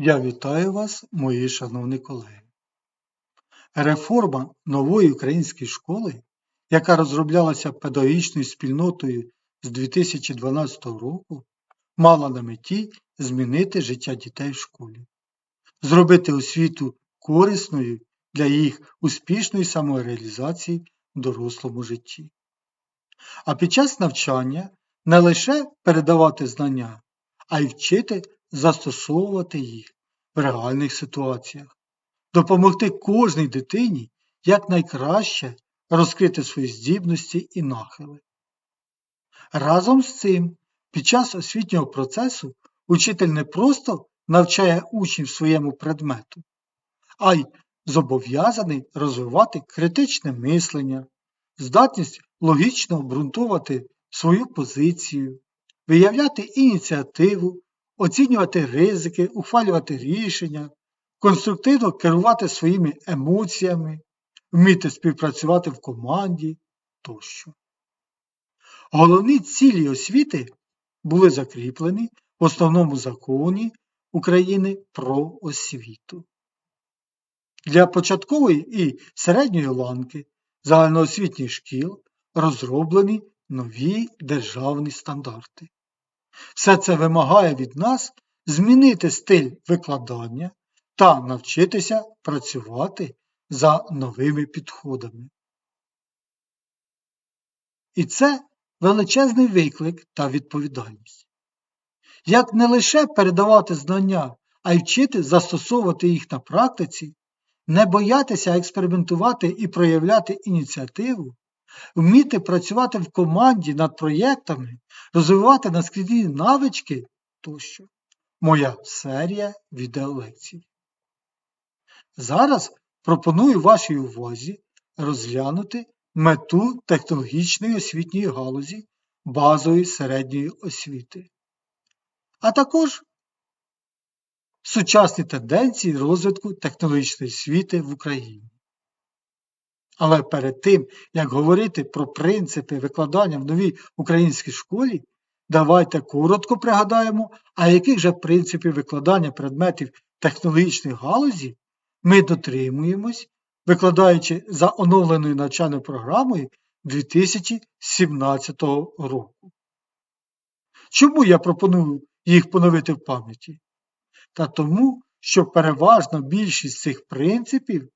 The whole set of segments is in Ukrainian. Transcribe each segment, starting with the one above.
Я вітаю вас, мої шановні колеги. Реформа нової української школи, яка розроблялася педагогічною спільнотою з 2012 року, мала на меті змінити життя дітей в школі, зробити освіту корисною для їх успішної самореалізації в дорослому житті. А під час навчання не лише передавати знання, а й вчити застосовувати їх в реальних ситуаціях, допомогти кожній дитині якнайкраще розкрити свої здібності і нахили. Разом з цим, під час освітнього процесу учитель не просто навчає учнів своєму предмету, а й зобов'язаний розвивати критичне мислення, здатність логічно обґрунтувати свою позицію, виявляти ініціативу, оцінювати ризики, ухвалювати рішення, конструктивно керувати своїми емоціями, вміти співпрацювати в команді тощо. Головні цілі освіти були закріплені в основному законі України про освіту. Для початкової і середньої ланки загальноосвітніх шкіл розроблені нові державні стандарти. Все це вимагає від нас змінити стиль викладання та навчитися працювати за новими підходами. І це величезний виклик та відповідальність. Як не лише передавати знання, а й вчити застосовувати їх на практиці, не боятися експериментувати і проявляти ініціативу, вміти працювати в команді над проєктами, розвивати наскрізні навички тощо. Моя серія відеолекцій. Зараз пропоную вашій увазі розглянути мету технологічної освітньої галузі базової середньої освіти, а також сучасні тенденції розвитку технологічної освіти в Україні. Але перед тим, як говорити про принципи викладання в новій українській школі, давайте коротко пригадаємо, а яких же принципів викладання предметів технологічної галузі ми дотримуємось, викладаючи за оновленою навчальною програмою 2017 року. Чому я пропоную їх поновити в пам'яті? Та тому, що переважна більшість цих принципів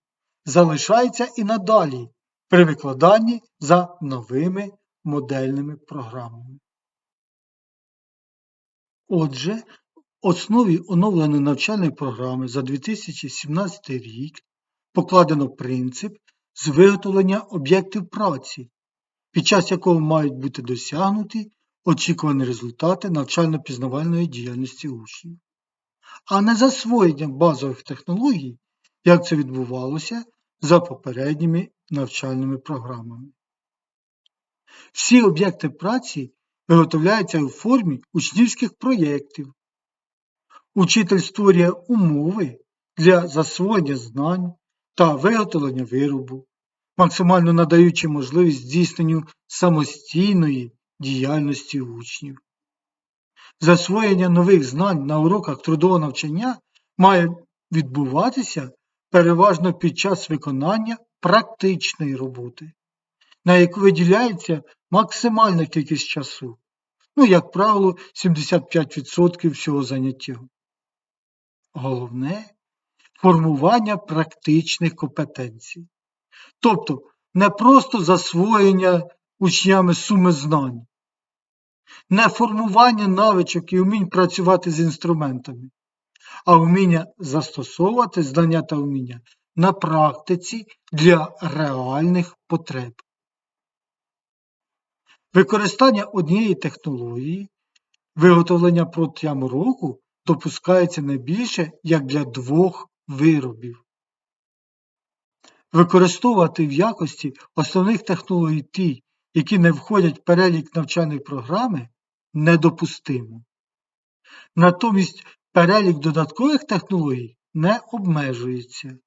залишається і надалі при викладанні за новими модельними програмами. Отже, в основі оновленої навчальної програми за 2017 рік покладено принцип з виготовлення об'єктів праці, під час якого мають бути досягнуті очікувані результати навчально-пізнавальної діяльності учнів, а не засвоєнням базових технологій, як це відбувалося за попередніми навчальними програмами. Всі об'єкти праці виготовляються у формі учнівських проєктів. Учитель створює умови для засвоєння знань та виготовлення виробу, максимально надаючи можливість здійсненню самостійної діяльності учнів. Засвоєння нових знань на уроках трудового навчання має відбуватися переважно під час виконання практичної роботи, на яку виділяється максимальна кількість часу, ну, як правило, 75% всього заняття. Головне формування практичних компетенцій. Тобто не просто засвоєння учнями суми знань, не формування навичок і вмінь працювати з інструментами, а вміння застосовувати знання та вміння на практиці для реальних потреб. Використання однієї технології виготовлення протягом року допускається не більше як для двох виробів. Використовувати в якості основних технологій ті, які не входять в перелік навчальної програми, недопустимо. Натомість перелік додаткових технологій не обмежується.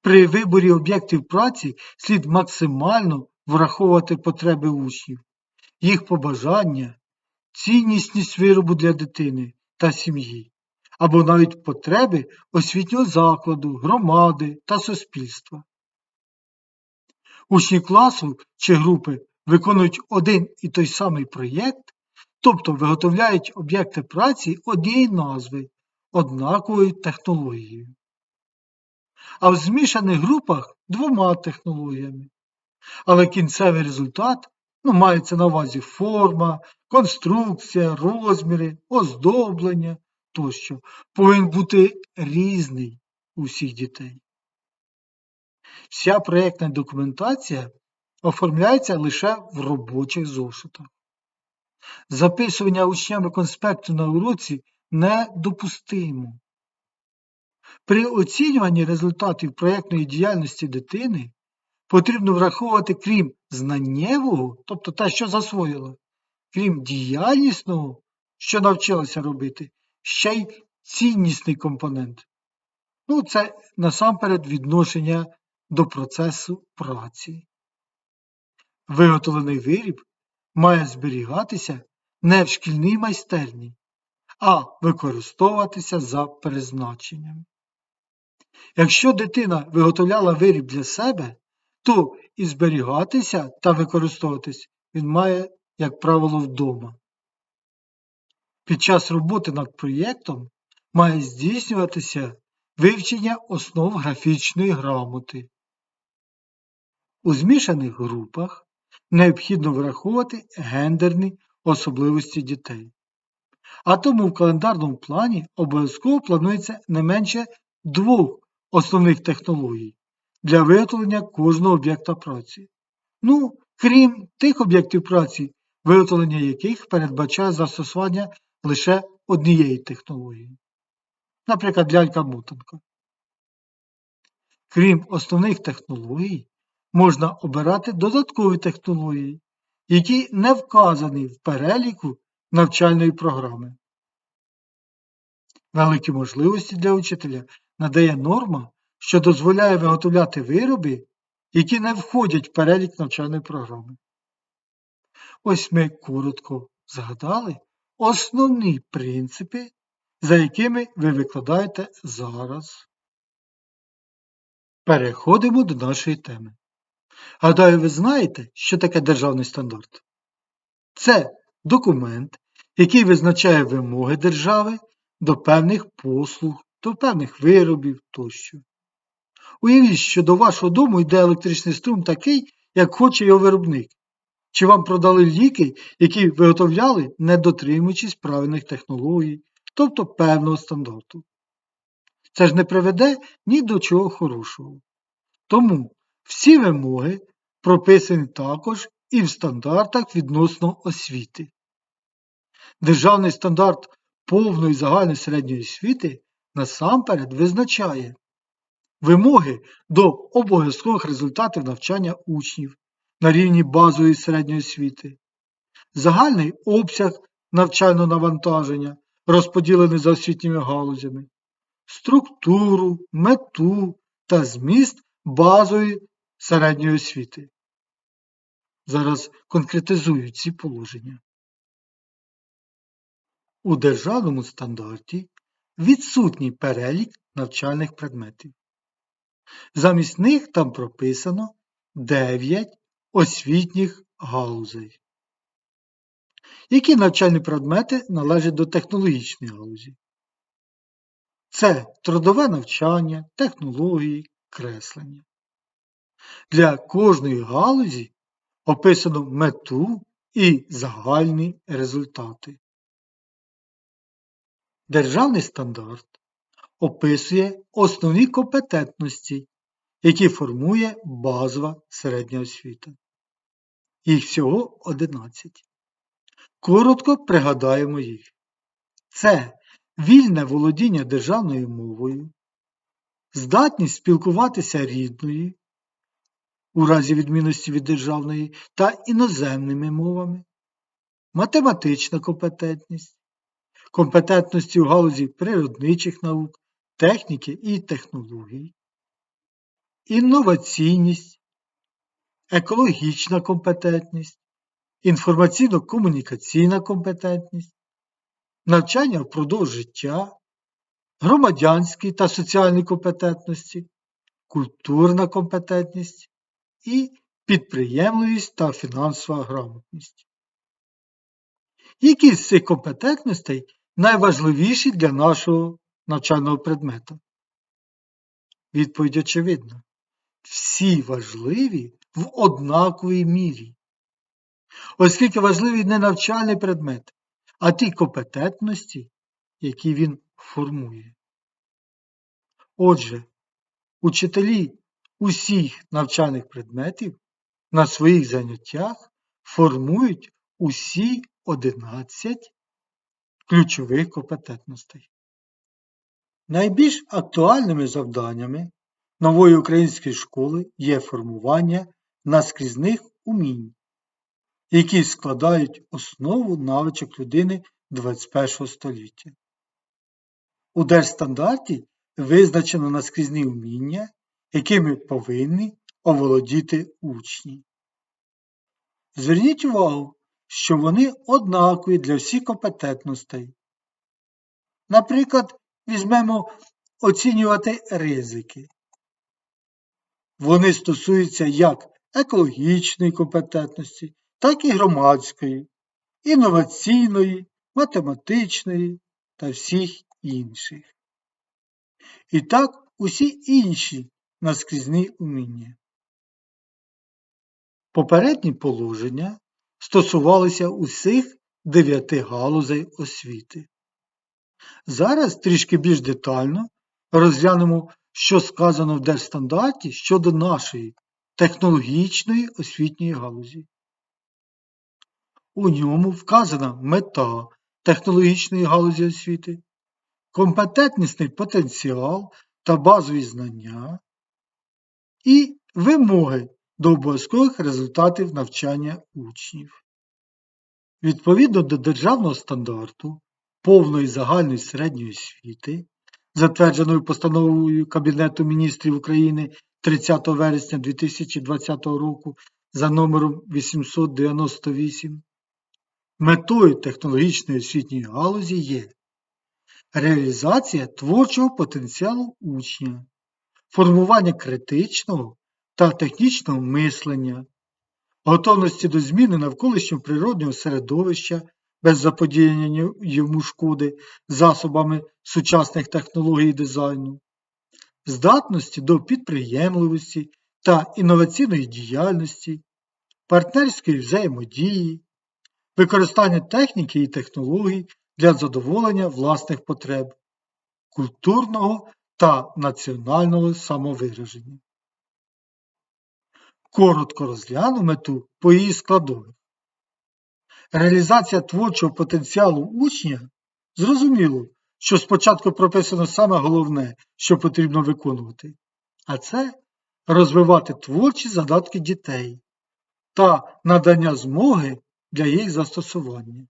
При виборі об'єктів праці слід максимально враховувати потреби учнів, їх побажання, ціннісність виробу для дитини та сім'ї, або навіть потреби освітнього закладу, громади та суспільства. Учні класу чи групи виконують один і той самий проєкт, тобто виготовляють об'єкти праці однієї назви, однаковою технологією. А в змішаних групах двома технологіями. Але кінцевий результат ну, мається на увазі форма, конструкція, розміри, оздоблення тощо, повинен бути різний у всіх дітей. Вся проєктна документація оформляється лише в робочих зошитах. Записування учнями конспекту на уроці недопустимо. При оцінюванні результатів проєктної діяльності дитини потрібно враховувати, крім знаннєвого, тобто те, що засвоїла, крім діяльнісного, що навчилася робити, ще й ціннісний компонент. Ну, це насамперед відношення до процесу праці. Виготовлений виріб має зберігатися не в шкільній майстерні, а використовуватися за призначенням. Якщо дитина виготовляла виріб для себе, то і зберігатися та використовуватись він має, як правило, вдома. Під час роботи над проєктом має здійснюватися вивчення основ графічної грамоти. У змішаних групах необхідно враховувати гендерні особливості дітей. А тому в календарному плані обов'язково планується не менше двох основних технологій для виготовлення кожного об'єкта праці. Ну, крім тих об'єктів праці, виготовлення яких передбачає застосування лише однієї технології. Наприклад, лялька-мотанка. Крім основних технологій, можна обирати додаткові технології, які не вказані в переліку навчальної програми. Великі можливості для учителя надає норма, що дозволяє виготовляти вироби, які не входять в перелік навчальної програми. Ось ми коротко згадали основні принципи, за якими ви викладаєте зараз. Переходимо до нашої теми. Гадаю, ви знаєте, що таке державний стандарт? Це документ, який визначає вимоги держави до певних послуг, до певних виробів тощо. Уявіть, що до вашого дому йде електричний струм такий, як хоче його виробник. Чи вам продали ліки, які виготовляли, не дотримуючись правильних технологій, тобто певного стандарту. Це ж не приведе ні до чого хорошого. Тому всі вимоги прописані також і в стандартах відносно освіти. Державний стандарт повної загальної середньої освіти насамперед визначає вимоги до обов'язкових результатів навчання учнів на рівні базової середньої освіти, загальний обсяг навчального навантаження, розподілений за освітніми галузями, структуру, мету та зміст базової середньої освіти. Зараз конкретизую ці положення. У державному стандарті відсутній перелік навчальних предметів. Замість них там прописано 9 освітніх галузей. Які навчальні предмети належать до технологічної галузі? Це трудове навчання, технології, креслення. Для кожної галузі описано мету і загальні результати. Державний стандарт описує основні компетентності, які формує базова середня освіта. Їх всього 11. Коротко пригадаємо їх. Це вільне володіння державною мовою, здатність спілкуватися рідною, у разі відмінності від державної та іноземними мовами, математична компетентність, компетентності у галузі природничих наук, техніки і технологій, інноваційність, екологічна компетентність, інформаційно-комунікаційна компетентність, навчання впродовж життя, громадянські та соціальні компетентності, культурна компетентність і підприємливість та фінансова грамотність. Які з цих компетентностей найважливіші для нашого навчального предмета? Відповідь очевидна. Всі важливі в однаковій мірі. Оскільки важливий не навчальний предмет, а ті компетентності, які він формує. Отже, учителі усіх навчальних предметів на своїх заняттях формують усі 11 ключових компетентностей. Найбільш актуальними завданнями нової української школи є формування наскрізних умінь, які складають основу навичок людини 21 століття. У держстандарті визначено наскрізні вміння, якими повинні оволодіти учні. Зверніть увагу, що вони однакові для всіх компетентностей. Наприклад, візьмемо оцінювати ризики. Вони стосуються як екологічної компетентності, так і громадської, інноваційної, математичної та всіх інших. І так усі інші наскрізні уміння. Попередні положення стосувалися усіх дев'яти галузей освіти. Зараз трішки більш детально розглянемо, що сказано в Держстандарті щодо нашої технологічної освітньої галузі. У ньому вказана мета технологічної галузі освіти, компетентнісний потенціал та базові знання і вимоги до обов'язкових результатів навчання учнів. Відповідно до державного стандарту повної загальної середньої освіти, затвердженої постановою Кабінету міністрів України 30 вересня 2020 року за номером 898, метою технологічної освітньої галузі є реалізація творчого потенціалу учня, формування критичного та технічного мислення, готовності до зміни навколишнього природнього середовища без заподіяння йому шкоди засобами сучасних технологій дизайну, здатності до підприємливості та інноваційної діяльності, партнерської взаємодії, використання техніки і технологій для задоволення власних потреб, культурного та національного самовираження. Коротко розгляну мету по її складових. Реалізація творчого потенціалу учня зрозуміло, що спочатку прописано саме головне, що потрібно виконувати, а це розвивати творчі задатки дітей та надання змоги для їх застосування.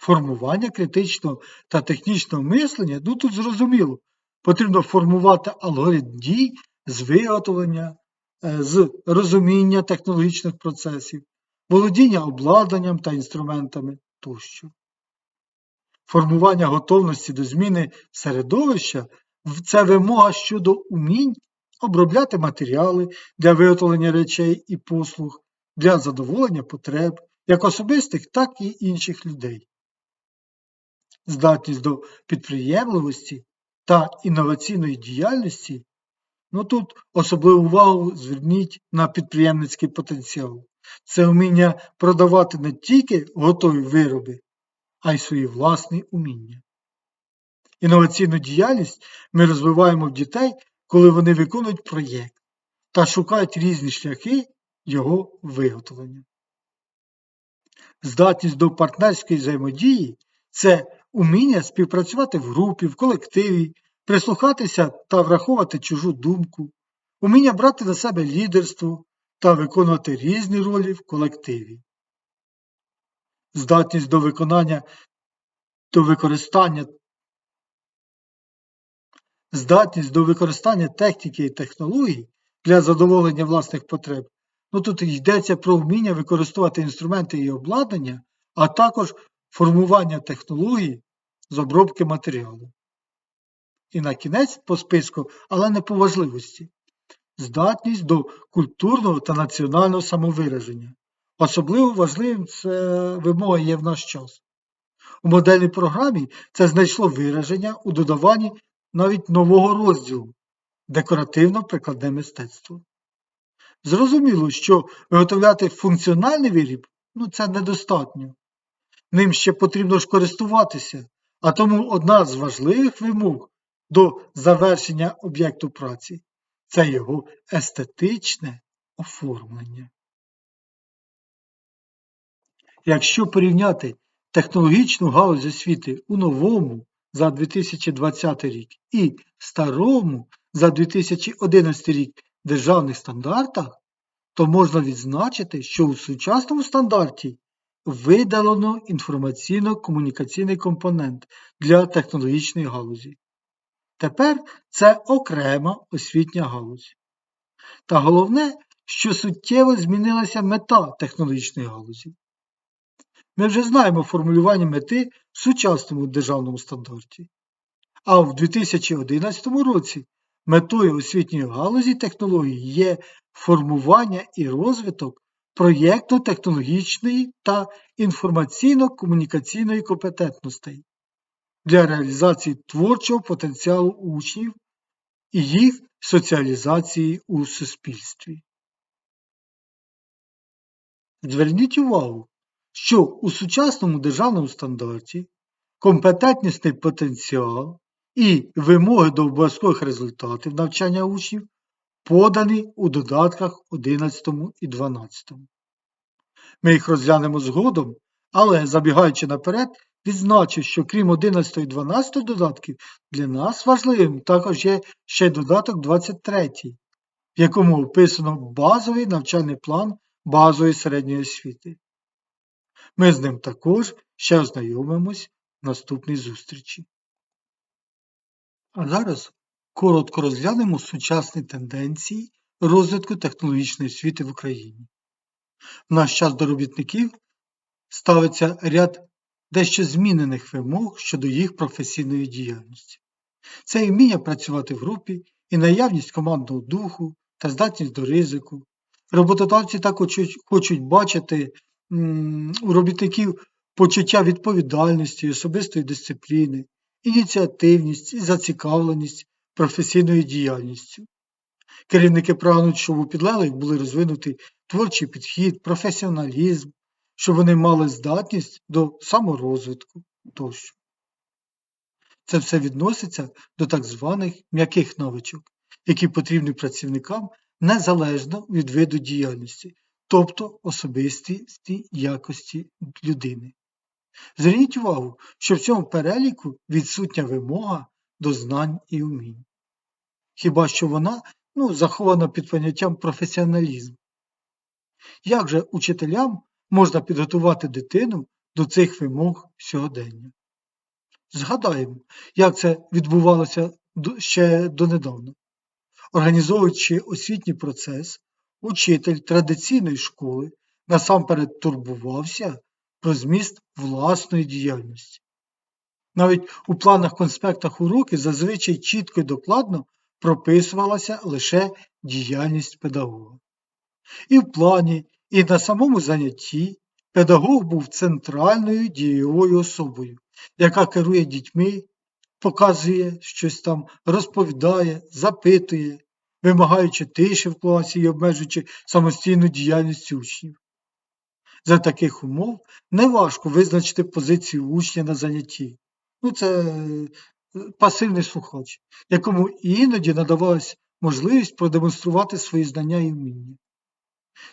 Формування критичного та технічного мислення, ну тут зрозуміло, потрібно формувати алгоритм дій з виготовлення, е, з розуміння технологічних процесів, володіння обладнанням та інструментами тощо. Формування готовності до зміни середовища це вимога щодо умінь обробляти матеріали для виготовлення речей і послуг для задоволення потреб як особистих, так і інших людей. Здатність до підприємливості та інноваційної діяльності, ну тут особливу увагу зверніть на підприємницький потенціал. Це вміння продавати не тільки готові вироби, а й свої власні уміння. Інноваційну діяльність ми розвиваємо в дітей, коли вони виконують проєкт та шукають різні шляхи його виготовлення. Здатність до партнерської взаємодії це уміння співпрацювати в групі, в колективі, прислухатися та враховувати чужу думку, уміння брати на себе лідерство та виконувати різні ролі в колективі. Здатність до виконання до використання здатність до використання техніки і технологій для задоволення власних потреб. Ну тут йдеться про вміння використовувати інструменти і обладнання, а також формування технологій з обробки матеріалу. І на кінець по списку, але не по важливості. Здатність до культурного та національного самовираження. Особливо важливим це вимога є в наш час. У модельній програмі це знайшло вираження у додаванні навіть нового розділу декоративно-прикладне мистецтво. Зрозуміло, що виготовляти функціональний виріб ну, це недостатньо. Ним ще потрібно ж користуватися, а тому одна з важливих вимог до завершення об'єкту праці це його естетичне оформлення. Якщо порівняти технологічну галузь освіти у новому за 2020 рік і старому за 2011 рік державних стандартах, то можна відзначити, що у сучасному стандарті видалено інформаційно-комунікаційний компонент для технологічної галузі. Тепер це окрема освітня галузь. Та головне, що суттєво змінилася мета технологічної галузі. Ми вже знаємо формулювання мети в сучасному державному стандарті. А в 2011 році метою освітньої галузі технологій є формування і розвиток проєктно-технологічної та інформаційно-комунікаційної компетентностей для реалізації творчого потенціалу учнів і їх соціалізації у суспільстві. Зверніть увагу, що у сучасному державному стандарті компетентнісний потенціал і вимоги до обов'язкових результатів навчання учнів подані у додатках 11 і 12. Ми їх розглянемо згодом, але, забігаючи наперед, відзначу, що крім 11 і 12 додатків, для нас важливим також є ще додаток 23, в якому описано базовий навчальний план базової середньої освіти. Ми з ним також ще ознайомимось в наступній зустрічі. А зараз коротко розглянемо сучасні тенденції розвитку технологічної освіти в Україні. В наш час до робітників ставиться ряд дещо змінених вимог щодо їх професійної діяльності. Це і вміння працювати в групі, і наявність командного духу та здатність до ризику. Роботодавці також хочуть бачити у робітників почуття відповідальності, особистої дисципліни, ініціативність і зацікавленість професійною діяльністю. Керівники прагнуть, щоб у підлеглих були розвинуті творчий підхід, професіоналізм, щоб вони мали здатність до саморозвитку тощо. Це все відноситься до так званих м'яких навичок, які потрібні працівникам незалежно від виду діяльності, тобто особистісті якості людини. Зверніть увагу, що в цьому переліку відсутня вимога до знань і умінь. Хіба що вона ну, захована під поняттям професіоналізм. Як же учителям можна підготувати дитину до цих вимог сьогодення? Згадаємо, як це відбувалося ще донедавна. Організовуючи освітній процес, учитель традиційної школи насамперед турбувався про зміст власної діяльності. Навіть у планах конспектах уроки зазвичай чітко і докладно прописувалася лише діяльність педагога. І в плані, і на самому занятті педагог був центральною дієвою особою, яка керує дітьми, показує щось там, розповідає, запитує, вимагаючи тиші в класі і обмежуючи самостійну діяльність учнів. За таких умов неважко визначити позицію учня на занятті. Ну, це е, пасивний слухач, якому іноді надавалась можливість продемонструвати свої знання і вміння.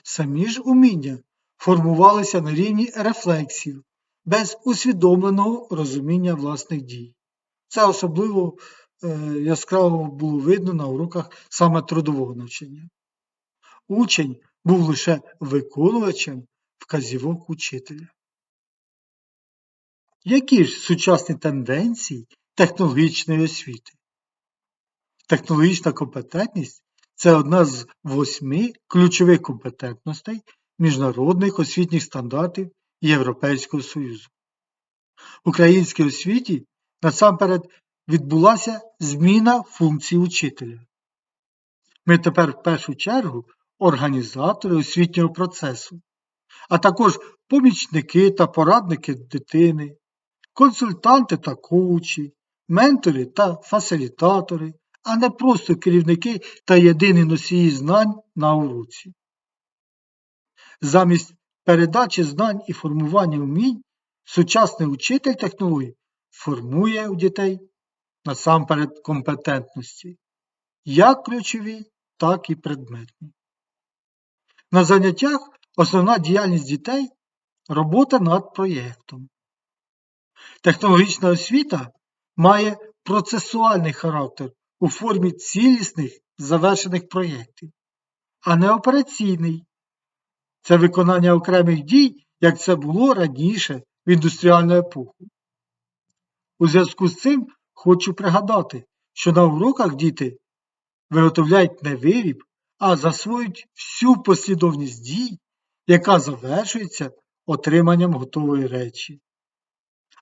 Самі ж уміння формувалися на рівні рефлексів, без усвідомленого розуміння власних дій. Це особливо е, яскраво було видно на уроках саме трудового навчання. Учень був лише виконувачем вказівок учителя. Які ж сучасні тенденції технологічної освіти? Технологічна компетентність це одна з восьми ключових компетентностей міжнародних освітніх стандартів Європейського Союзу. В українській освіті насамперед відбулася зміна функцій учителя. Ми тепер в першу чергу організатори освітнього процесу, а також помічники та порадники дитини, консультанти та коучі, ментори та фасилітатори, а не просто керівники та єдині носії знань на уроці. Замість передачі знань і формування вмінь сучасний учитель технологій формує у дітей насамперед компетентності, як ключові, так і предметні. На заняттях основна діяльність дітей робота над проєктом. Технологічна освіта має процесуальний характер у формі цілісних завершених проєктів, а не операційний. Це виконання окремих дій, як це було раніше в індустріальну епоху. У зв'язку з цим хочу пригадати, що на уроках діти виготовляють не виріб, а засвоюють всю послідовність дій, яка завершується отриманням готової речі,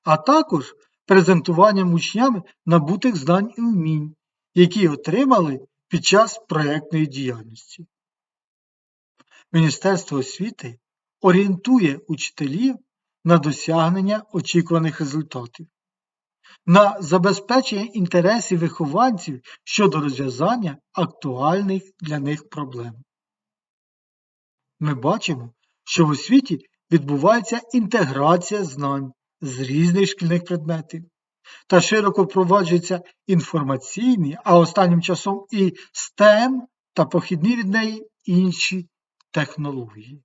а також презентуванням учнями набутих знань і вмінь, які отримали під час проєктної діяльності. Міністерство освіти орієнтує учителів на досягнення очікуваних результатів, на забезпечення інтересів вихованців щодо розв'язання актуальних для них проблем. Ми бачимо, що в освіті відбувається інтеграція знань з різних шкільних предметів та широко впроваджуються інформаційні, а останнім часом і STEM та похідні від неї інші технології.